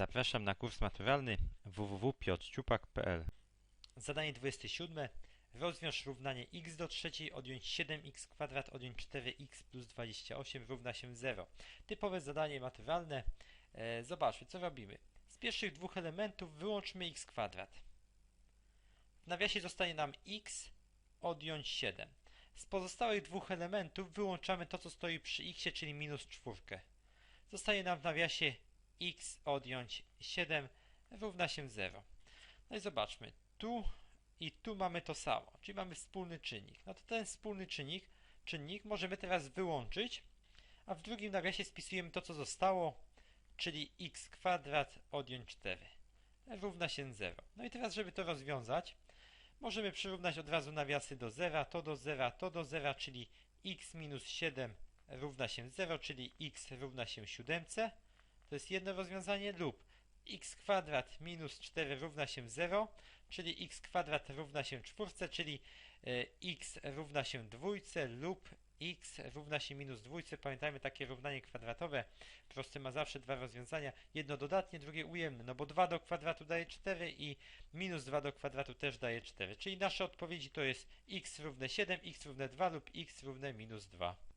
Zapraszam na kurs maturalny www.piotrciupak.pl Zadanie 27. Rozwiąż równanie x do trzeciej odjąć 7x kwadrat odjąć 4x plus 28 równa się 0. Typowe zadanie maturalne. E, zobaczmy, co robimy. Z pierwszych dwóch elementów wyłączmy x kwadrat. W nawiasie zostanie nam x odjąć 7. Z pozostałych dwóch elementów wyłączamy to, co stoi przy x, czyli minus czwórkę. Zostaje nam w nawiasie x odjąć 7 równa się 0. No i zobaczmy, tu i tu mamy to samo, czyli mamy wspólny czynnik. No to ten wspólny czynnik, czynnik możemy teraz wyłączyć, a w drugim nawiasie spisujemy to, co zostało, czyli x kwadrat odjąć 4 równa się 0. No i teraz, żeby to rozwiązać, możemy przyrównać od razu nawiasy do 0, to do 0, to do 0, czyli x minus 7 równa się 0, czyli x równa się 7. To jest jedno rozwiązanie lub x kwadrat minus 4 równa się 0, czyli x kwadrat równa się 4, czyli e, x równa się dwójce lub x równa się minus dwójce. Pamiętajmy takie równanie kwadratowe. Prosty ma zawsze dwa rozwiązania. Jedno dodatnie, drugie ujemne. No bo 2 do kwadratu daje 4 i minus 2 do kwadratu też daje 4. Czyli nasze odpowiedzi to jest x równe 7, x równe 2 lub x równe minus 2.